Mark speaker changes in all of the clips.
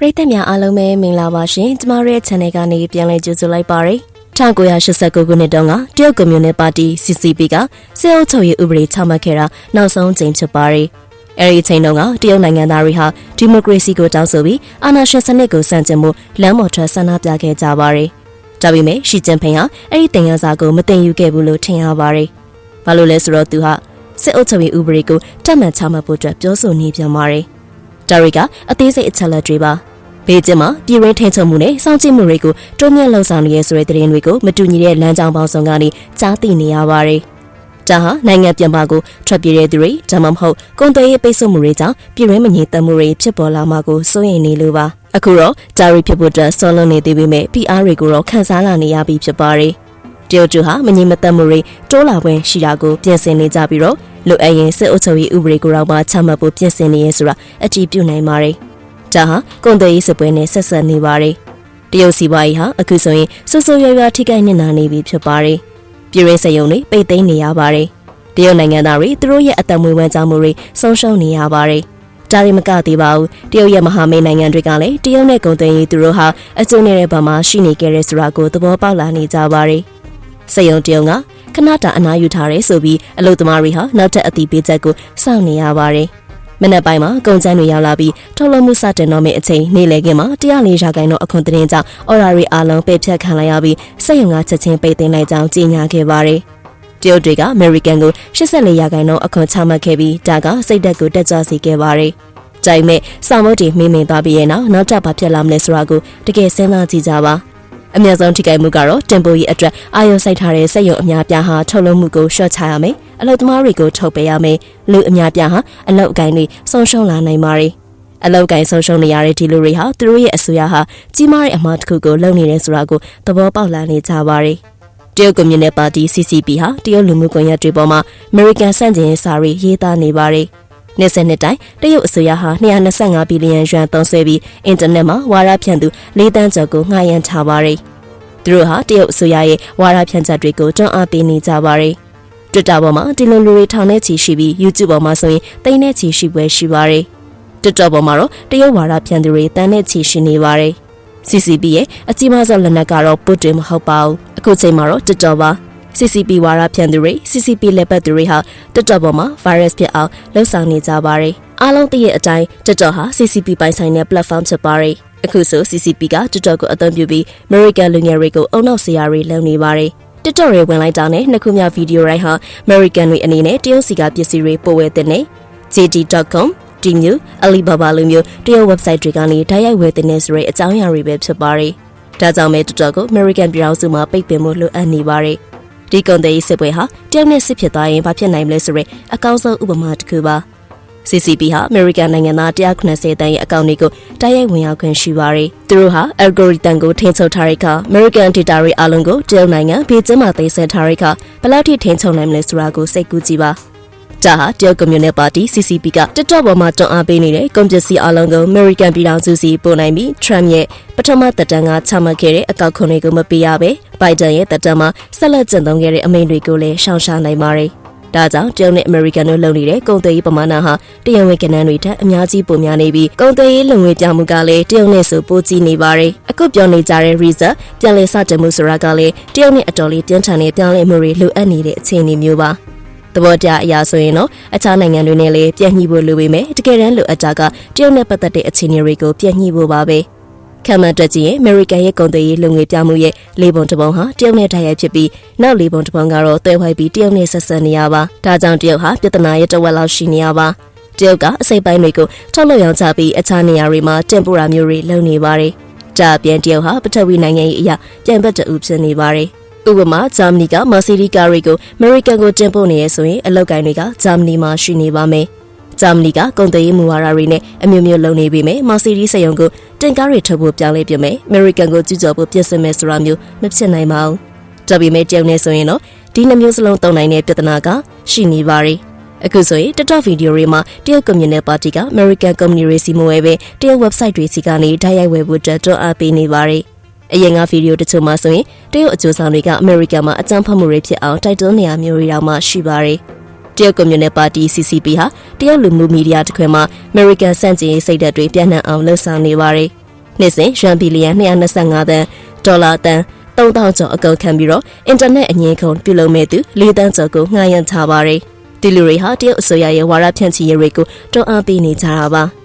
Speaker 1: ပရိသတ်များအားလုံးပဲမင်္ဂလာပါရှင်ကျမတို့ရဲ့ channel ကနေပြန်လည်ကြိုဆိုလိုက်ပါရစေ1989ခုနှစ်တုန်းကတရုတ်ကွန်မြူနတီပါတီ CCP ကစစ်အုပ်ချုပ်ရေးဥပဒေချမှတ်ခဲ့တာနောက်ဆုံးချိန်ဖြစ်ပါရယ်အဲဒီအချိန်တုန်းကတရုတ်နိုင်ငံသားတွေဟာဒီမိုကရေစီကိုတောင်းဆိုပြီးအာဏာရှင်စနစ်ကိုဆန့်ကျင်မှုလမ်းပေါ်ထွက်ဆန္ဒပြခဲ့ကြပါရယ်ဒါပေမဲ့ရှီကျင်းဖိန်ဟာအဲ့ဒီတင်ရစာကိုမတင်ယူခဲ့ဘူးလို့ထင်ရပါတယ်။ဘာလို့လဲဆိုတော့သူဟာစစ်အုပ်ချုပ်ရေးဥပဒေကိုတတ်မှတ်ချမှတ်ဖို့အတွက်ပြောဆိုနေပြန်ပါတယ်။ဒါတွေကအသေးစိတ်အချက်လက်တွေပါ။ ဘေးကျင်းမှာပြည်ရင်းထင်းချုံမှုနဲ့စောင့်ကြည့်မှုတွေကိုတွန်းမြတ်လှုံ့ဆော်နေရဆိုတဲ့သတင်းတွေကိုမတူညီတဲ့လမ်းကြောင်းပေါင်းစုံကနေကြားသိနေရပါတယ်။ဒါဟာနိုင်ငံပြန်ပါကိုထွက်ပြေးတဲ့သူတွေဒါမှမဟုတ်ကုန်သွယ်ရေးပိတ်ဆို့မှုတွေကြောင့်ပြည်ရင်းမငြိမ်သက်မှုတွေဖြစ်ပေါ်လာမှာကိုစိုးရိမ်နေလို့ပါ။အခုတော့ဂျာရီဖြစ်ဖို့အတွက်ဆောလုံးနေသေးပေမဲ့ PR တွေကိုတော့ခန်းစားလာနေရပြီဖြစ်ပါတယ်။တရုတ်တူဟာမငြိမ်မသက်မှုတွေတိုးလာပွဲရှိတာကိုပြင်ဆင်နေကြပြီးတော့လိုအပ်ရင်စစ်အုပ်ချုပ်ရေးဥပဒေကိုတော့မှချမှတ်ဖို့ပြင်ဆင်နေရဲဆိုတာအတည်ပြုနိုင်ပါတယ်။ ဒါဟာကုန်သွယ်ရေးစစ်ပွဲနဲ့ဆက်ဆက်နေပါတယ်။တရုတ်စီးပွားရေးဟာအခုဆိုရင်ဆူဆူရွရွထိခိုက်နေတာနေပြီဖြစ်ပါတယ်။ပြည်ရင်းစရုံတွေပိတ်သိမ်းနေရပါတယ်။တရုတ်နိုင်ငံသားတွေသူတို့ရဲ့အသက်မွေးဝမ်းကြောင်းမှုတွေဆုံးရှုံးနေရပါတယ်။ဒါရီမကသေးပါဘူးတရုတ်ရဲ့မဟာမိတ်နိုင်ငံတွေကလည်းတရုတ်နဲ့ကုန်သွယ်ရေးသူတို့ဟာအကျိုးနေတဲ့ဘက်မှာရှိနေကြတဲ့ဆိုတာကိုသဘောပေါက်လာနေကြပါတယ်။စရုံတရုံကခဏတာအနားယူထားရဲဆိုပြီးအလုသမားတွေဟာနောက်ထပ်အတိပေးချက်ကိုစောင့်နေရပါတယ်။ မနက်ပိုင်းမှာကုန်ကျန်းတွေရောက်လာပြီးထုတ်လုပ်မှုစတင်တော့မယ့်အချိန်နေ့လည်ခင်းမှာ104ရာခိုင်နှုန်းအခွန်သတင်းကြောင့်အော်ရာရီအားလုံးပိတ်ဖြတ်ခံလိုက်ရပြီးစက်ရုံကချက်ချင်းပိတ်သိမ်းလိုက်ကြောင်းကြေညာခဲ့ပါတယ်။တရုတ်တွေကအမေရိကန်ကို84ရာခိုင်နှုန်းအခွန်ချမှတ်ခဲ့ပြီးဒါကစိတ်သက်ကိုတက်ကြွစေခဲ့ပါတယ်။ကြိုင်မဲ့စာမုတ်တီမိမင်သွားပြီးရဲ့နောက်နောက်ထပ်ဘာဖြစ်လာမလဲဆိုတာကိုတကယ်စဉ်းစားကြည့်ကြပါ။အများဆုံးထိခိုက်မှုကတော့တင်ပိုရေးအတွက်အာရုံစိုက်ထားတဲ့စက်ရုံအများပြားဟာထုတ်လုပ်မှုကိုရှော့ချရမယ်။ အလုပ်သမားတွေကိုထုတ်ပေးရမယ်။လူအများပြားဟာအလုပ်အကိုင်တွေဆုံးရှုံးလာနိုင်ပါတယ်။အလောက်ကိုင်းဆုံးရှုံးနေရတဲ့ဒီလူတွေဟာသူတို့ရဲ့အဆိုအရဟာကြီးမားတဲ့အမှားတစ်ခုကိုလုပ်နေတယ်ဆိုတာကိုသဘောပေါက်လာနေကြပါတယ်။တရုတ်ကွန်မြူနတီပါတီ CCP ဟာတရုတ်လူမှုကွန်ရက်တွေပေါ်မှာ American စန့်ကျင်ရေးစာတွေရေးသားနေပါတယ်။နှစ်ဆက်နှစ်တိုင်းတရုတ်အစိုးရဟာ225ဘီလီယံယွမ်သုံးစွဲပြီးအင်တာနက်မှာဝါရဖြန့်သူ၄တန်းကျော်ကိုငှားရမ်းထားပါတယ်။သူတို့ဟာတရုတ်အစိုးရရဲ့ဝါရဖြန့်ချက်တွေကိုတွန်းအားပေးနေကြပါတယ်။ Twitter ပေါ်မှာဒီလိုလူတွေထောင်နဲ့ချီရှိပြီး YouTube ပေါ်မှာဆိုရင်သိန်းနဲ့ချီရှိပွဲရှိပါတယ်။ TikTok ပေါ်မှာတော့တရုတ်ဝါဒဖြန့်သူတွေတန်းနဲ့ချီရှိနေပါတယ်။ CCP ရဲ့အကြီးမားဆုံးလက်နက်ကတော့ပုတ်တင်မဟုတ်ပါဘူး။အခုချိန်မှာတော့ TikTok ပါ။ CCP ဝါဒဖြန့်သူတွေ CCP လက်ပတ်သူတွေဟာ TikTok ပေါ်မှာ virus ဖြစ်အောင်လှုပ်ဆောင်နေကြပါတယ်။အားလုံးသိတဲ့အတိုင်း TikTok ဟာ CCP ပိုင်ဆိုင်တဲ့ platform ဖြစ်ပါတယ်။အခုဆို CCP က TikTok ကိုအသုံးပြုပြီး American လူငယ်တွေကိုအုံနောက်စရာတွေလုပ်နေပါတယ်။ TikTok ရဲ့ဝင်လိုက်တာနဲ့နှစ်ခုမြောက်ဗီဒီယိုတိုင်းဟာ American တွေအနေနဲ့တရုတ်စီကပစ္စည်းတွေပို့ဝဲတဲ့နေ JD.com ဒီမျိုးအလီဘာဘာလိုမျိုးတရုတ် website တွေကနေဓာတ်ရိုက်ဝယ်တဲ့နေဆိုတဲ့အကြောင်းအရာတွေပဲဖြစ်ပါတယ်။ဒါကြောင့်မဲ TikTok ကို American ပြည်ထောင်စုမှာပိတ်ပင်မှုလိုအပ်နေပါတယ်။ဒီကုန်တဲ့စစ်ပွဲဟာတရုတ်နဲ့စစ်ဖြစ်သွားရင်ဘာဖြစ်နိုင်မလဲဆိုတဲ့အကောင်းဆုံးဥပမာတစ်ခုပါ။ CCP ဟာ American နိုင်ငံသား190တန်းရဲ့အကောင့်တွေကိုတိုက်ရိုက်ဝင်ရောက်ခွင့်ရှိပါတယ်။သူတို့ဟာ algorithm ကိုထိန်းချုပ်ထားတဲ့အခါ American data တွေအလုံးကိုတရုတ်နိုင်ငံဘေကျင်းမှာသိမ်းဆည်းထားတဲ့အခါဘယ်လောက်ထိထိန်းချုပ်နိုင်မလဲဆိုတာကိုစိတ်ကူးကြည့်ပါ။ဒါဟာတရုတ်ကွန်မြူနတီပါတီ CCP က TikTok ပေါ်မှာတွန်းအားပေးနေတဲ့ကုန်ပစ္စည်းအလုံးကို American ပြည်ထောင်စုစီပို့နိုင်ပြီး Trump ရဲ့ပထမသက်တမ်းကချမှတ်ခဲ့တဲ့အကောက်ခွန်တွေကိုမပေးရဘဲ Biden ရဲ့သက်တမ်းမှာဆက်လက်ကျင့်သုံးခဲ့တဲ့အမိန့်တွေကိုလည်းရှောင်ရှားနိုင်ပါတယ်။ ဒါကြောင့်တရုတ်နဲ့အမေရိကန်တို့လုပ်နေတဲ့ကုန်သွယ်ရေးပမာဏဟာတရုတ်ဝေကနန်းတွေထက်အများကြီးပိုများနေပြီးကုန်သွယ်ရေးလုံငွေပြောင်းမှုကလည်းတရုတ်နဲ့ဆိုပိုကြီးနေပါတယ်။အခုပြောနေကြတဲ့ reserve ပြန်လည်စတင်မှုဆိုတာကလည်းတရုတ်နဲ့အတော်လေးပြင်းထန်တဲ့ပြောင်းလဲမှုတွေလိုအပ်နေတဲ့အခြေအနေမျိုးပါ။သဘောတရားအရာဆိုရင်တော့အခြားနိုင်ငံတွေနဲ့လည်းပြည့်ညှိဖို့လိုပေမဲ့တကယ်တမ်းလိုအပ်တာကတရုတ်နဲ့ပတ်သက်တဲ့အခြေအနေတွေကိုပြည့်ညှိဖို့ပါပဲ ခံမှန်းတွက်ကြည့်ရင်အမေရိကန်ရဲ့ကုန်သွယ်ရေးလုံငွေပြောင်းမှုရဲ့လေးပုံတစ်ပုံဟာတရုတ်နဲ့တိုက်ရိုက်ဖြစ်ပြီးနောက်လေးပုံတစ်ပုံကတော့တွဲဝိုက်ပြီးတရုတ်နဲ့ဆက်ဆံနေရပါဒါကြောင့်တရုတ်ဟာပြဿနာရဲ့တဝက်လောက်ရှိနေရပါတရုတ်ကအစိပ်ပိုင်းတွေကိုထုတ်လုပ်ရောင်းချပြီးအခြားနေရာတွေမှာတင်ပို့တာမျိုးတွေလုပ်နေပါတယ်ဒါအပြင်တရုတ်ဟာပထဝီနိုင်ငံရေးအရာပြန်ဘက်တူဖြစ်နေပါတယ်ဥပမာဂျာမနီကမာစီရီကာတွေကိုအမေရိကန်ကိုတင်ပို့နေရဆိုရင်အလောက်ကိုင်းတွေကဂျာမနီမှာရှိနေပါမယ်။ ဂျာမနီကကုန်သွယ်ရေးမူဝါဒတွေနဲ့အမျိုးမျိုးလုပ်နေပေမဲ့မာစီရီစက်ရုံကိုတင်ကားတွေထုတ်ဖို့ပြောင်းလဲပြမယ်။အမေရိကန်ကိုကျူးကျော်ဖို့ပြင်ဆင်မယ်ဆိုတာမျိုးမဖြစ်နိုင်ပါဘူး။ဒါပေမဲ့တရုတ်နဲ့ဆိုရင်တော့ဒီနှမျိုးစလုံးတုံနိုင်တဲ့ပြဿနာကရှိနေပါ रे ။အခုဆိုရင် TikTok ဗီဒီယိုတွေမှာတရုတ်ကွန်မြူနတီပါတီက American Company တွေစီမဝဲပဲတရုတ် website တွေစီကနေဓာတ်ရိုက်ဝယ်ဖို့တွန်းအားပေးနေပါ रे ။အရင်ကဗီဒီယိုတချို့မှာဆိုရင်တရုတ်အကျိုးဆောင်တွေကအမေရိကန်မှာအကြမ်းဖက်မှုတွေဖြစ်အောင်တိုက်တွန်းနေရမျိုးတွေတောင်မှရှိပါတယ်။ တရုတ်ကွန်မြူနတီပါတီ CCP ဟာတရုတ်လူမှုမီဒီယာတစ်ခွင်မှာအမေရိကန်စန့်ကျင်ရေးစိတ်ဓာတ်တွေပြန့်နှံ့အောင်လှုံ့ဆော်နေပါတယ်နှစ်စဉ်ရွမ်ဘီလီယံ225သန်းဒေါ်လာတန်3000ကျော်အကောက်ခံပြီးတော့အင်တာနက်အငင်းခုံပြုလုပ်မဲ့သူ၄တန်းကျော်ကိုငှားရမ်းထားပါတယ်။ဒီလူတွေဟာတရုတ်အစိုးရရဲ့ဝါရဖြန့်ချီရေးတွေကိုတွန်းအားပေးနေကြတာပါ။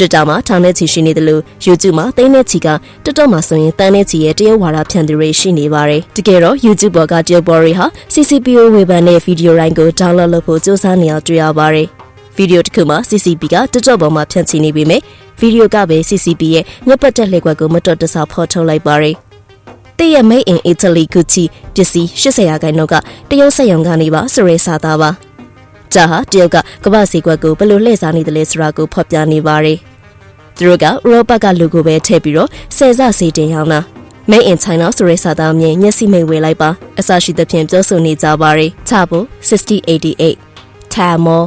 Speaker 1: Twitter မှာထောင်နဲ့ချီရှိနေတယ်လို့ YouTube မှာသိန်းနဲ့ချီက TikTok မှာဆိုရင်တန်းနဲ့ချီရဲ့တရုတ်ဝါဒဖြန့်သူတွေရှိနေပါတယ်။တကယ်တော့ YouTube ပေါ်ကတရုတ်ဘော်တွေဟာ CCPO ဝေဖန်တဲ့ဗီဒီယိုတိုင်းကို download လုပ်ဖို့စူးစမ်းနေအောင်တွေ့ရပါတယ်။ဗီဒီယိုတစ်ခုမှာ CCP က TikTok ပေါ်မှာဖြန့်ချီနေပေမဲ့ဗီဒီယိုကပဲ CCP ရဲ့ညက်ပတ်တဲ့လက်ကွက်ကိုမတော်တဆဖော်ထုတ်လိုက်ပါတယ်။တည့်ရဲ့ Made in Italy Gucci ပစ္စည်း80ရာခိုင်နှုန်းကတရုတ်စက်ရုံကနေပါစရဲစာသားပါ။ဒါဟာတရုတ်ကကမ္ဘာစီကွက်ကိုဘယ်လိုလှည့်စားနေတယ်လဲဆိုတာကိုဖော်ပြနေပါတယ်။ သူတို့ကဥရောပကလူကိုပဲထည့်ပြီးတော့ဆယ်စစီတင်ရောင်းတာ Made in China ဆိုရဲစာသားအမြင်မျက်စိမိတ်ဝေလိုက်ပါအစရှိသဖြင့်ပြောဆိုနေကြပါတယ်။ချဖို့6088 Tamo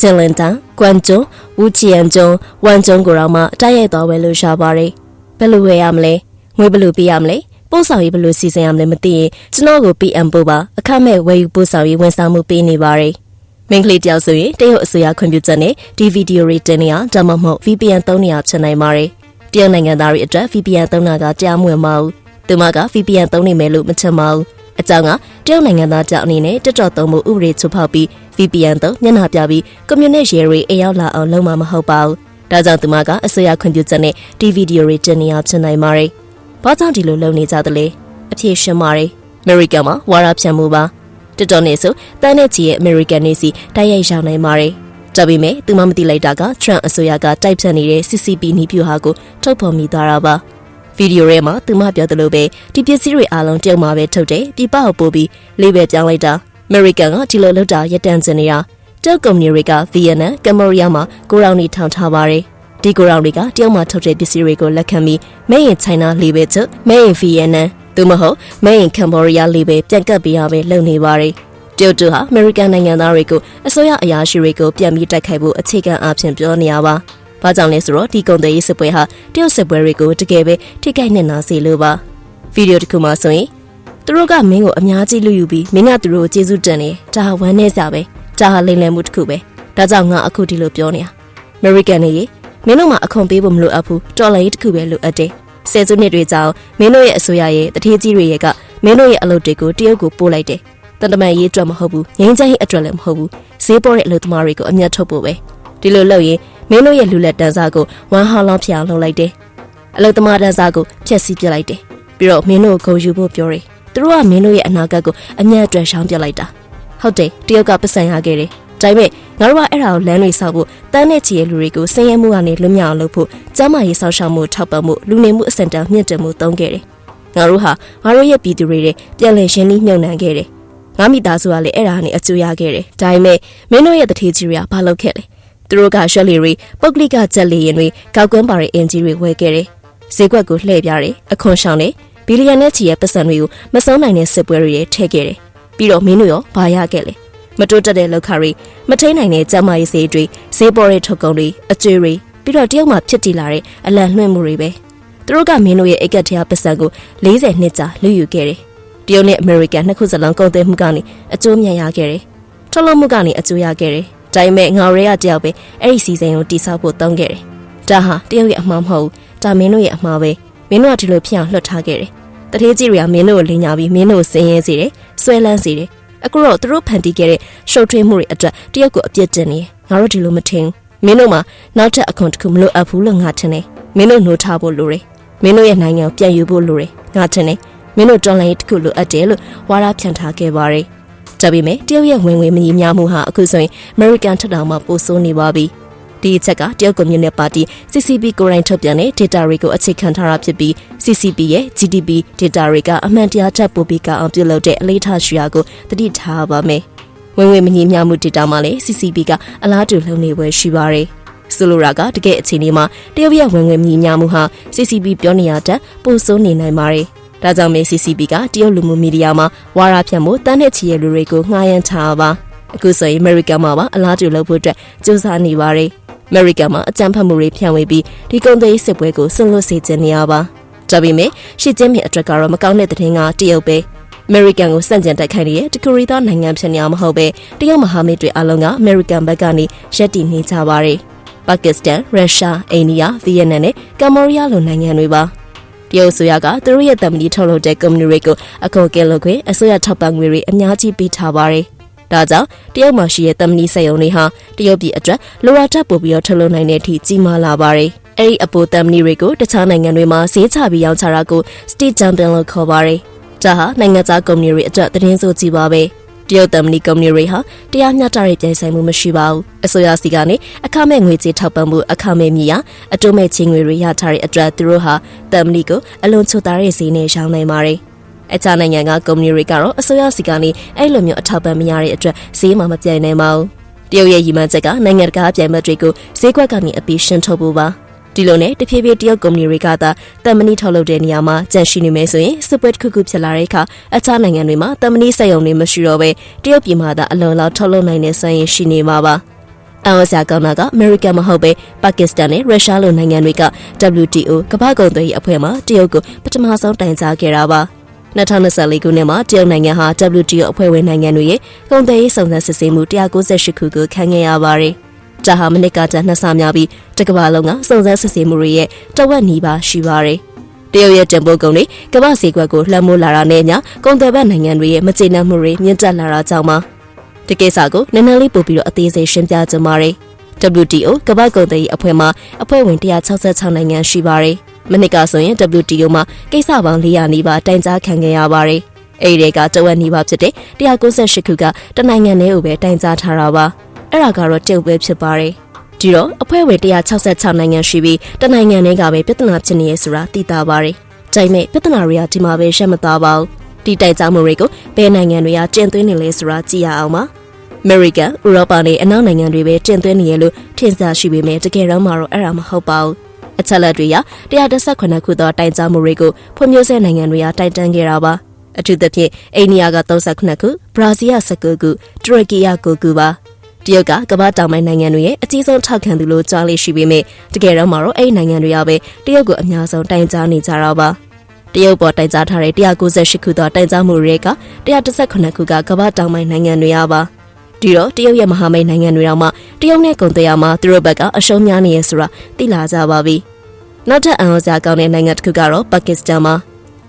Speaker 1: ကျင်လန်တန်၊ကွမ်ကျုံ၊ဝူချီယန်ကျုံ၊ဝမ်ကျုံကိုတော့မှတိုက်ရိုက်သွားဝယ်လို့ရှာပါတယ်။ဘယ်လိုဝယ်ရမလဲ။ငွေဘယ်လိုပေးရမလဲ။ပို့ဆောင်ရေးဘယ်လိုစီစဉ်ရမလဲမသိရင်ကျွန်တော်ကို PM ပို့ပါအခမဲ့ဝယ်ယူပို့ဆောင်ရေးဝန်ဆောင်မှုပေးနေပါတယ်။ မင်းကလေးတယောက်ဆိုရင်တရုတ်အစိုးရခွင့်ပြုချက်နဲ့ဒီဗီဒီယိုတွေတင်နေရဒါမှမဟုတ် VPN သုံးနေရဖြစ်နိုင်ပါတယ်။တရုတ်နိုင်ငံသားတွေအတွက် VPN သုံးတာကကြားမဝင်ပါဘူး။သူမက VPN သုံးနေမယ်လို့မချင်ပါဘူး။အကြောင်းကတရုတ်နိုင်ငံသားကြောင့်အနေနဲ့တက်တော်သုံးမှုဥပဒေချိုးဖောက်ပြီး VPN သုံးညနာပြပြီးကွန်မြူနစ်ရဲတွေအိမ်ရောက်လာအောင်လုပ်မှာမဟုတ်ပါဘူး။ဒါကြောင့်သူမကအစိုးရခွင့်ပြုချက်နဲ့ဒီဗီဒီယိုတွေတင်နေအောင်ဖြစ်နိုင်ပါတယ်။ဘာကြောင့်ဒီလိုလုပ်နေကြသလဲ။အဖြေရှင်းပါတယ်။ American မှာဝါရဖြန့်မှုပါ။ တက်တော်နေဆိုတန်းနဲ့ချီရဲ့ American နေစီတိုက်ရိုက်ရောက်နိုင်ပါတယ်။ဒါပေမဲ့သူမမသိလိုက်တာက Trump အစိုးရကတိုက်ဖြတ်နေတဲ့ CCP နီးပြူဟာကိုထုတ်ဖော်မိသွားတာပါ။ဗီဒီယိုထဲမှာသူမပြောသလိုပဲဒီပစ္စည်းတွေအားလုံးတရုတ်မှာပဲထုတ်တယ်ပြပကိုပို့ပြီးလေးပဲပြောင်းလိုက်တာ American ကဒီလိုလုပ်တာရပ်တန့်စင်နေတာတရုတ်ကုမ္ပဏီတွေကဗီယက်နမ်ကမ္ဘောဒီးယားမှာကိုရောင်နေထောင်ထားပါတယ်ဒီကိုရောင်တွေကတရုတ်မှာထုတ်တဲ့ပစ္စည်းတွေကိုလက်ခံပြီး Made in China လေးပဲချုပ် Made in Vietnam သို့မဟုတ် Made in Cambodia လေးပဲပြန်ကပ်ပေးရပဲလုပ်နေပါတယ်တရုတ်တို့ဟာ American နိုင်ငံသားတွေကိုအစိုးရအရာရှိတွေကိုပြန်ပြီးတိုက်ခိုက်ဖို့အခြေခံအားဖြင့်ပြောနေရပါ။ဘာကြောင့်လဲဆိုတော့ဒီကုန်သွယ်ရေးစစ်ပွဲဟာတရုတ်စစ်ပွဲတွေကိုတကယ်ပဲထိခိုက်နေနာစေလို့ပါ။ဗီဒီယိုတစ်ခုမှာဆိုရင်သူတို့ကမင်းကိုအများကြီးလူယူပြီးမင်းကသူတို့ကိုကျေးဇူးတင်နေဒါဟာဝမ်းနည်းစရာပဲဒါဟာလိမ်လည်မှုတစ်ခုပဲဒါကြောင့်ငါအခုဒီလိုပြောနေတာအမေရိကန်နေရေမင်းတို့မှအခွန်ပေးဖို့မလိုအပ်ဘူးတော်လည်းတစ်ခုပဲလိုအပ်တယ် ဆယ်စုနှစ်တွေကြောင်းမင်းတို့ရဲ့အစိုးရရဲ့တထေးကြီးတွေရဲ့ကမင်းတို့ရဲ့အလုပ်တွေကိုတရုတ်ကိုပို့လိုက်တယ်တန်တမန်ရေးအတွက်မဟုတ်ဘူးငင်းချမ်းရေးအတွက်လည်းမဟုတ်ဘူးဈေးပေါ်တဲ့အလုပ်သမားတွေကိုအမျက်ထုတ်ဖို့ပဲဒီလိုလုပ်ရင်မင်းတို့ရဲ့လူလက်တန်းစားကိုဝမ်ဟောင်းလောင်းဖျောင်းလုပ်လိုက်တယ်အလုပ်သမားတန်းစားကိုဖျက်ဆီးပစ်လိုက်တယ်ပြီးတော့မင်းတို့ကိုဂုဏ်ယူဖို့ပြောတယ်သူတို့ကမင်းတို့ရဲ့အနာဂတ်ကိုအမျက်အတွက်ရှောင်ပြလိုက်တာဟုတ်တယ်တယောက်ကပတ်စံရခဲ့တယ် ဒါပေမဲ့ငါတို့ကအဲ့ဒါကိုလမ်းတွေဆောက်ဖို့တန်းနဲ့ချီရဲ့လူတွေကိုစင်ရဲမှုကနေလွတ်မြောက်အောင်လုပ်ဖို့ကျမ်းမာရေးဆောက်ရှောက်မှုထောက်ပံ့မှုလူနေမှုအစံတန်းမြင့်တင်မှုသုံးခဲ့တယ်ငါတို့ဟာငါတို့ရဲ့ပြည်သူတွေရဲ့ပြန်လည်ရှင်းလင်းမြုံနှံခဲ့တယ်ငါမိသားစုကလည်းအဲ့ဒါနဲ့အကျိုးရခဲ့တယ်ဒါပေမဲ့မင်းတို့ရဲ့တထေးကြီးတွေကဘာလုပ်ခဲ့လဲသူတို့ကရွှက်လီတွေပုတ်ကလိကကြက်လီရင်တွေကောက်ကွင်းပါတဲ့အင်ဂျီတွေဝယ်ခဲ့တယ်ဈေးကွက်ကိုလှည့်ပြတယ်အခွန်ရှောင်းတယ်ဘီလီယံနဲ့ချီရဲ့ပတ်စံတွေကိုမဆုံးနိုင်တဲ့စစ်ပွဲတွေထည့်ခဲ့တယ်။ပြီးတော့မင်းတို့ရောဘာရခဲ့လဲ။ မတိုးတက်တဲ့လောက်ခရီမထိန်နိုင်တဲ့ကျမရေးစေးတွေဈေးပေါ်တဲ့ထုတ်ကုန်တွေအကျွေးတွေပြီးတော့တယောက်မှဖြစ်တည်လာတဲ့အလံလွှင့်မှုတွေပဲ။သူတို့ကမင်းတို့ရဲ့အိတ်ကက်ထရပတ်စံကို40နှစ်ကြာလူယူခဲ့တယ်။တရုတ်နဲ့အမေရိကန်နှစ်ခုစလုံးကုန်သွယ်မှုကနေအကျိုးမြတ်ရခဲ့တယ်။ထုတ်လုပ်မှုကနေအကျိုးရခဲ့တယ်။ဒါပေမဲ့ငါရဲကတယောက်ပဲအဲ့ဒီစီစဉ်ကိုတိစောက်ဖို့တုံးခဲ့တယ်။ဒါဟာတရုတ်ရဲ့အမှားမဟုတ်ဘူး။ဒါမင်းတို့ရဲ့အမှားပဲ။မင်းတို့ကဒီလိုဖြစ်အောင်လွှတ်ထားခဲ့တယ်တထေးကြီးတွေကမင်းတို့ကိုလင်းညာပြီးမင်းတို့ကိုဆင်းရဲစေတယ်ဆွဲလန်းစေတယ် အခုတော့သူတို့ဖန်တီးခဲ့တဲ့ရှုပ်ထွေးမှုတွေအတွက်တယောက်ကိုအပြစ်တင်နေငါတို့ဒီလိုမထင်မင်းတို့မှာနောက်ထပ်အခွန်တစ်ခုမလိုအပ်ဘူးလို့ငါထင်တယ်မင်းတို့နှိုးထားဖို့လိုတယ်မင်းတို့ရဲ့နိုင်ငံကိုပြန်ယူဖို့လိုတယ်ငါထင်တယ်မင်းတို့တော်လိုင်းတစ်ခုလိုအပ်တယ်လို့ဝါရဖြန့်ထားခဲ့ပါတယ်ဒါပေမဲ့တရုတ်ရဲ့ဝင်ငွေမညီမျှမှုဟာအခုဆိုရင် American ထက်တောင်မှပိုဆိုးနေပါပြီ။ ဒီအချက်ကတရုတ်ကွန်မြူနစ်ပါတီ CCP ကိုယ်တိုင်ထုတ်ပြန်တဲ့ data တွေကိုအခြေခံထားတာဖြစ်ပြီး CCP ရဲ့ GDP data တွေကအမှန်တရားထက်ပိုပြီးကအောင်ပြုလုပ်တဲ့အလေးထားရှိရာကိုတတိထားပါမယ်။ဝင်ဝင်မညီမျှမှု data မှာလည်း CCP ကအလားတူလုပ်နေပွဲရှိပါတယ်။ဆိုလိုတာကတကယ်အခြေအနေမှာတရုတ်ရဲ့ဝင်ဝင်မြညာမှုဟာ CCP ပြောနေရတဲ့ပိုဆိုးနေနိုင်ပါတယ်။ဒါကြောင့်မေ CCP ကတရုတ်လူမှုမီဒီယာမှာဝါရဖြန့်မှုတန်းတဲ့ချီရဲ့လူတွေကိုငှားရမ်းထားပါအခုဆိုရင် America မှာပါအလားတူလုပ်ဖို့အတွက်စူးစမ်းနေပါတယ် အမေရိကန်မှာအကြမ်းဖက်မှုတွေဖြန့်ဝေပြီးဒီကုန်သွယ်ရေးစစ်ပွဲကိုဆွန့်လွတ်စေခြင်းနေရပါဒါပေမဲ့ရှစ်ကျင်းမြင့်အတွက်ကတော့မကောင်းတဲ့သတင်းကတရုတ်ပဲအမေရိကန်ကိုစန့်ကျင်တိုက်ခိုက်နေတဲ့တကူရီသားနိုင်ငံဖြစ်နေအောင်မဟုတ်ပဲတရုတ်မဟာမိတ်တွေအလုံးကအမေရိကန်ဘက်ကနေရက်တည်နေကြပါတယ်ပါကစ္စတန်ရုရှားအိန္ဒိယဗီယက်နမ်နဲ့ကမ္ဘောဒီးယားလိုနိုင်ငံတွေပါတရုတ်ဆိုရကသူတို့ရဲ့တမလီထုတ်လုပ်တဲ့ကုမ္ပဏီတွေကိုအကောက်ကဲလုပ်ခွင့်အစိုးရထောက်ပံ့ငွေတွေအများကြီးပေးထားပါတယ် ဒါကြောင့်တရုတ်မှာရှိတဲ့တမလီစက်ရုံတွေဟာတရုတ်ပြည်အတွက်လိုရာတက်ပို့ပြီးတော့ထုတ်လုပ်နိုင်တဲ့အထိကြီးမားလာပါတယ်အဲ့ဒီအပိုတမလီတွေကိုတခြားနိုင်ငံတွေမှာဈေးချပြီးရောင်းချတာကို Street Jumping လို့ခေါ်ပါတယ်ဒါဟာနိုင်ငံခြားကုမ္ပဏီတွေအတွက်သတင်းဆိုကြည့်ပါပဲတရုတ်တမလီကုမ္ပဏီတွေဟာတရားမျှတတဲ့ပြိုင်ဆိုင်မှုမရှိပါဘူးအစိုးရစီကနေအခမဲ့ငွေကြေးထောက်ပံ့မှုအခမဲ့မြည်ရအတုမဲ့ချင်းငွေတွေရထားတဲ့အတွက်သူတို့ဟာတမလီကိုအလွန်ချိုသားတဲ့ဈေးနဲ့ရောင်းနိုင်ပါတယ် အခြားနိုင်ငံကကုမ္ပဏီတွေကတော့အစိုးရစီကနေအဲ့လိုမျိုးအထောက်ပံ့မရတဲ့အတွက်ဈေးမှမပြိုင်နိုင်ပါဘူးတရုတ်ရဲ့ရည်မှန်းချက်ကနိုင်ငံတကာအပြိုင်ဘက်တွေကိုဈေးကွက်ကနေအပြီးရှင်းထုတ်ဖို့ပါဒီလိုနဲ့တဖြည်းဖြည်းတရုတ်ကုမ္ပဏီတွေကသာတမနီထုတ်လုပ်တဲ့နေရာမှာကြန့်ရှိနေမယ်ဆိုရင်စပွက်တစ်ခုခုဖြစ်လာတဲ့အခါအခြားနိုင်ငံတွေမှာတမနီစက်ရုံတွေမရှိတော့ဘဲတရုတ်ပြည်မှာသာအလွန်လောက်ထုတ်လုပ်နိုင်တဲ့စွမ်းရည်ရှိနေမှာပါအဝဇာကောင်နာကအမေရိကန်မဟုတ်ပဲပါကစ္စတန်နဲ့ရုရှားလိုနိုင်ငံတွေက WTO ကမ္ဘာ့ကုန်သွယ်ရေးအဖွဲ့မှတရုတ်ကိုပထမဆုံးတိုင်ကြားခဲ့တာပါ 2024ခုနှစ်မှာတရုတ်နိုင်ငံဟာ WTO အဖွဲ့ဝင်နိုင်ငံတွေရဲ့ကုန်သွယ်ရေးစုံစမ်းစစ်ဆေးမှု198ခုကိုခံခဲ့ရပါတယ်။ဒါဟာမနစ်ကတည်းကနှစ်ဆများပြီးတကမ္ဘာလုံးကစုံစမ်းစစ်ဆေးမှုတွေရဲ့တဝက်နီးပါးရှိပါတယ်။တရုတ်ရဲ့တင်ပို့ကုန်တွေကမ္ဘာစည်းကွက်ကိုလှမ်းမိုးလာတာနဲ့ညကုန်သွယ်ဘက်နိုင်ငံတွေရဲ့မကျေနပ်မှုတွေမြင့်တက်လာတာကြောင့်ပါ။ဒီကိစ္စကိုနည်းနည်းလေးပို့ပြီးတော့အသေးစိတ်ရှင်းပြကြပါမယ်။ WTO ကမ္ဘာကုန်သွယ်ရေးအဖွဲ့မှအဖွဲ့ဝင်166နိုင်ငံရှိပါတယ်။ မနစ်ကဆိုရင် WTO မှာကိစ္စပေါင်း400နီးပါးတိုင်ကြားခံခဲ့ရပါတယ်။အဲဒီတွေကတဝက်နီးပါးဖြစ်တဲ့198ခုကတနိုင်ငံတည်းကိုပဲတိုင်ကြားထားတာပါ။အဲ့ဒါကတော့တရုတ်ပဲဖြစ်ပါတယ်။ဒီတော့အဖွဲ့ဝင်166နိုင်ငံရှိပြီးတနိုင်ငံတည်းကပဲပြဿနာဖြစ်နေရဆိုတာသိတာပါတယ်။ဒါပေမဲ့ပြဿနာတွေကဒီမှာပဲရှက်မသားပါဘူး။ဒီတိုင်ကြားမှုတွေကိုဘယ်နိုင်ငံတွေကကျင့်သွင်းနေလဲဆိုတာကြည့်ရအောင်ပါ။ American, Europa နဲ့အနောက်နိုင်ငံတွေပဲကျင့်သွင်းနေရလို့ထင်ရှားရှိပေမဲ့တကယ်တော့မှတော့အဲ့ဒါမဟုတ်ပါဘူး။ အချက်လက်တွေက118ခုသောတိုင်ကြားမှုတွေကိုဖွံ့ဖြိုးဆဲနိုင်ငံတွေကတိုက်တန်းခဲ့တာပါ။အထူးသဖြင့်အိန္ဒိယက38ခု၊ဘရာဇီးက19ခု၊တူရကီက9ခုပါ။တရုတ်ကကမ္ဘာတောင်ပိုင်းနိုင်ငံတွေရဲ့အကြီးဆုံးထောက်ခံသူလို့ကြားလေးရှိပေမဲ့တကယ်တော့မှတော့အဲ့ဒီနိုင်ငံတွေကပဲတရုတ်ကိုအများဆုံးတိုင်ကြားနေကြတာပါ။တရုတ်ပေါ်တိုင်ကြားထားတဲ့198ခုသောတိုင်ကြားမှုတွေက118ခုကကမ္ဘာတောင်ပိုင်းနိုင်ငံတွေကပါ။ဒီတော့တရုတ်ရဲ့မဟာမိတ်နိုင်ငံတွေတော့မှတရုတ်နဲ့ကုန်သွယ်ရမှာသူတို့ဘက်ကအရှုံးများနေရဆိုတာသိလာကြပါပြီ။ နောက်ထပ်အံ့ဩစရာကောင်းတဲ့နိုင်ငံတစ်ခုကတော့ပါကစ္စတန်ပါ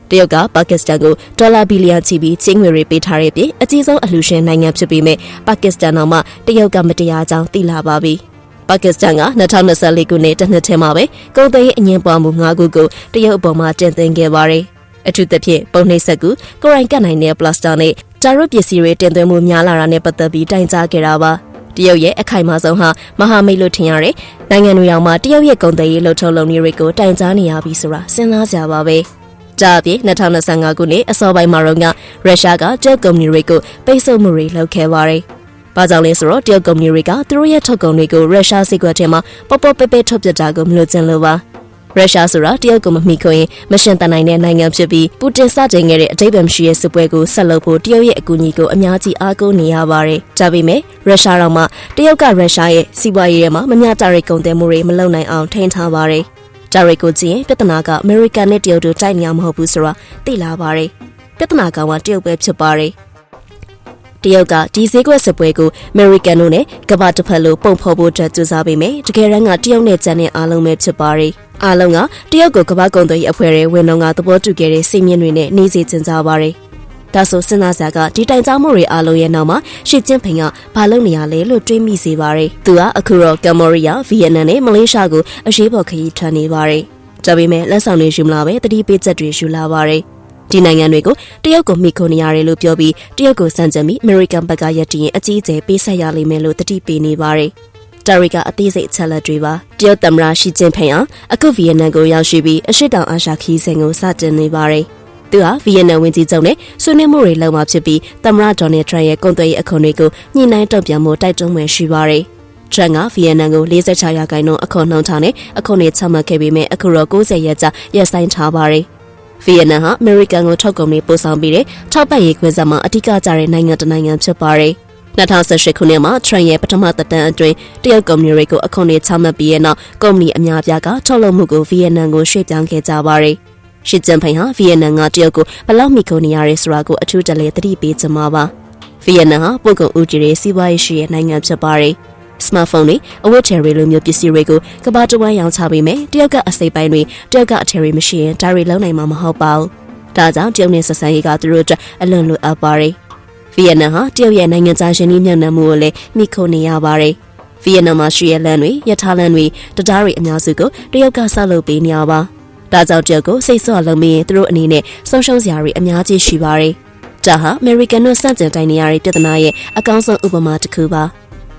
Speaker 1: တရုတ်ကပါကစ္စတန်ကိုဒေါ်လာဘီလီယံချီပြီးချင်းငွေတွေပေးထားတဲ့ပြင်အကြီးဆုံးအလှူရှင်နိုင်ငံဖြစ်ပေမဲ့ပါကစ္စတန်တော့မှတရုတ်ကမတရားကြောင်းသိလာပါပြီ။ပါကစ္စတန်က2024ခုနှစ်တစ်နှစ်ထဲမှာပဲကုန်သွယ်ရေးအငင်းပွားမှု၅ခုကိုတရုတ်အပေါ်မှာတင်သွင်းခဲ့ပါတယ်။အထူးသဖြင့်ပုံနှိပ်ဆက်ကူကိုရိုင်းကတ်နိုင်တဲ့ပလတ်စတာနဲ့ဂျာရုပစ္စည်းတွေတင်သွင်းမှုများလာတာနဲ့ပတ်သက်ပြီးတိုင်ကြားခဲ့တာပါ။ တရုတ်ရဲ့အခိုင်အမာဆုံးဟာမဟာမိတ်လို့ထင်ရတဲ့နိုင်ငံတွေအောင်မှာတရုတ်ရဲ့ကုန်သွယ်ရေးလှုပ်ထုံးလုပ်နည်းတွေကိုတိုင်ကြားနေရပြီဆိုတာစဉ်းစားကြပါပဲ။ဒါအပြင်2025ခုနှစ်အစောပိုင်းမှာတော့ကရုရှားကတရုတ်ကုမ္ပဏီတွေကိုပိတ်ဆို့မှုတွေလုပ်ခဲ့ပါတယ်။ဘာကြောင့်လဲဆိုတော့တရုတ်ကုမ္ပဏီတွေကသူတို့ရဲ့ထုတ်ကုန်တွေကိုရုရှားစီကွက်ထဲမှာပေါ့ပေါ့ပဲပဲထုတ်ပြတာကိုမလို့ကျင်လို့ပါ။ ရုရှားဆိုတာတရုတ်ကမမိခွင့်မရှင်တန်နိုင်တဲ့နိုင်ငံဖြစ်ပြီးပူတင်စတင်ခဲ့တဲ့အတိတ်ပဲမရှိတဲ့စစ်ပွဲကိုဆက်လုပ်ဖို့တရုတ်ရဲ့အကူအညီကိုအများကြီးအားကိုးနေရပါတယ်။ဒါပေမဲ့ရုရှားတော့မှတရုတ်ကရုရှားရဲ့စီးပွားရေးထဲမှာမမျှတတဲ့ကုန်သွယ်မှုတွေမလုပ်နိုင်အောင်ထိန်းထားပါတယ်။ဒါတွေကိုကြည့်ရင်ပြဿနာကအမေရိကန်နဲ့တရုတ်တို့တိုက်နေရမဟုတ်ဘူးဆိုတာသိလာပါတယ်။ပြဿနာကောင်ကတရုတ်ပဲဖြစ်ပါတယ်။တရုတ်ကဒီဈေးကွက်စစ်ပွဲကိုအမေရိကန်တို့နဲ့ကမ္ဘာတစ်ဖက်လိုပုံဖော်ဖို့အတွက်ကြိုးစားပေမယ့်တကယ်တမ်းကတရုတ်နဲ့ကြံတဲ့အားလုံးပဲဖြစ်ပါတယ်။ အားလုံးကတရုတ်ကိုကမ္ဘာကုန်သွယ်ရေးအဖွဲ့ရဲ့ဝန်တော်ကသဘောတူခဲ့တဲ့စိတ်မြင့်တွေနဲ့နေစေချင်ကြပါတယ်။ဒါဆိုစဉ်းစားစရာကဒီတိုင်ကြားမှုတွေအားလုံးရဲ့နောက်မှာရှစ်ကျင်းဖိန်ကဘာလုပ်နေရလဲလို့တွေးမိစေပါတယ်။သူကအခုတော့ကမ်ဘောဒီးယား၊ဗီယက်နမ်နဲ့မလေးရှားကိုအရေးပေါ်ခရီးထွက်နေပါတယ်။ဒါပေမဲ့လက်ဆောင်တွေယူမလာပဲတတိပေးချက်တွေယူလာပါတယ်။ဒီနိုင်ငံတွေကိုတရုတ်ကိုမိခိုနေရတယ်လို့ပြောပြီးတရုတ်ကိုစံကြံပြီးအမေရိကန်ဘက်ကရည်တည်ရင်အကြီးအကျယ်ပေးဆက်ရလိမ့်မယ်လို့တတိပေးနေပါတယ်။ တာရီကအသေးစိတ်အချက်လက်တွေပါတရုတ်သမ္မတရှီကျင်းဖိန်အောင်အခုဗီယက်နမ်ကိုရောက်ရှိပြီးအရှိတောင်အာရှခီးစဉ်ကိုစတင်နေပါတယ်။သူဟာဗီယက်နမ်ဝန်ကြီးချုပ်နဲ့ဆွေးနွေးမှုတွေလုပ်မှာဖြစ်ပြီးသမ္မတဒေါ်နယ်ထရန့်ရဲ့ကုန်သွယ်ရေးအခွန်တွေကိုညှိနှိုင်းတုံ့ပြန်မှုတိုက်တွန်းမှုရှိပါတယ်။ထရန့်ကဗီယက်နမ်ကို46ရာခိုင်နှုန်းအခွန်နှုန်းထားနဲ့အခွန်တွေချမှတ်ခဲ့ပေမဲ့အခုတော့90ရက်ကြာရပ်ဆိုင်းထားပါတယ်။ဗီယက်နမ်ဟာအမေရိကန်ကိုထုတ်ကုန်တွေပို့ဆောင်ပြီးတဲ့ထောက်ပံ့ရေးခွင့်ဆက်မှာအထူးကြတဲ့နိုင်ငံတစ်နိုင်ငံဖြစ်ပါတယ်။ 2018ခုနှစ်မှာထရန်ရဲ့ပထမသက်တမ်းအတွင်းတရုတ်ကုမ္ပဏီတွေကိုအခွန်တွေချမှတ်ပြီးတဲ့နောက်ကုမ္ပဏီအများပြားကထုတ်လုပ်မှုကိုဗီယက်နမ်ကိုရွှေ့ပြောင်းခဲ့ကြပါတယ်။ရှစ်ကျန်ဖိုင်ဟာဗီယက်နမ်ကတရုတ်ကိုဘယ်လောက်မိခိုနေရလဲဆိုတာကိုအထူးတလဲသတိပေးကြမှာပါ။ဗီယက်နမ်ဟာပို့ကုန်ဦးကြီးတွေစီးပွားရေးရှိတဲ့နိုင်ငံဖြစ်ပါတယ်။စမတ်ဖုန်းတွေအဝတ်ထည်တွေလိုမျိုးပစ္စည်းတွေကိုကမ္ဘာတဝန်းရောင်းချပေးမယ်တယောက်ကအစိပ်ပိုင်းတွေတယောက်ကအထည်တွေမရှိရင်ဒါတွေလုံးနိုင်မှာမဟုတ်ပါဘူးဒါကြောင့်တရုတ်နဲ့ဆက်ဆံရေးကသူတို့အတွက်အလွန်လိုအပ်ပါတယ် ဗီယက်နမ်ဟာတရုတ်ရဲ့နိုင်ငံသားရှင်နှီးမြှုပ်နှံမှုကိုလည်းမိခိုနေရပါတယ်ဗီယက်နမ်မှာရှိတဲ့လမ်းတွေရထားလမ်းတွေတရားတွေအများစုကိုတရုတ်ကဆောက်လုပ်ပေးနေရပါဒါကြောင့်တရုတ်ကိုစိတ်ဆော့လုံးမင်းသူတို့အနေနဲ့ဆုံးရှုံးစရာတွေအများကြီးရှိပါတယ်ဒါဟာအမေရိကန်တို့စတင်တိုင်နေရတဲ့ပြဿနာရဲ့အကောင်းဆုံးဥပမာတစ်ခုပါ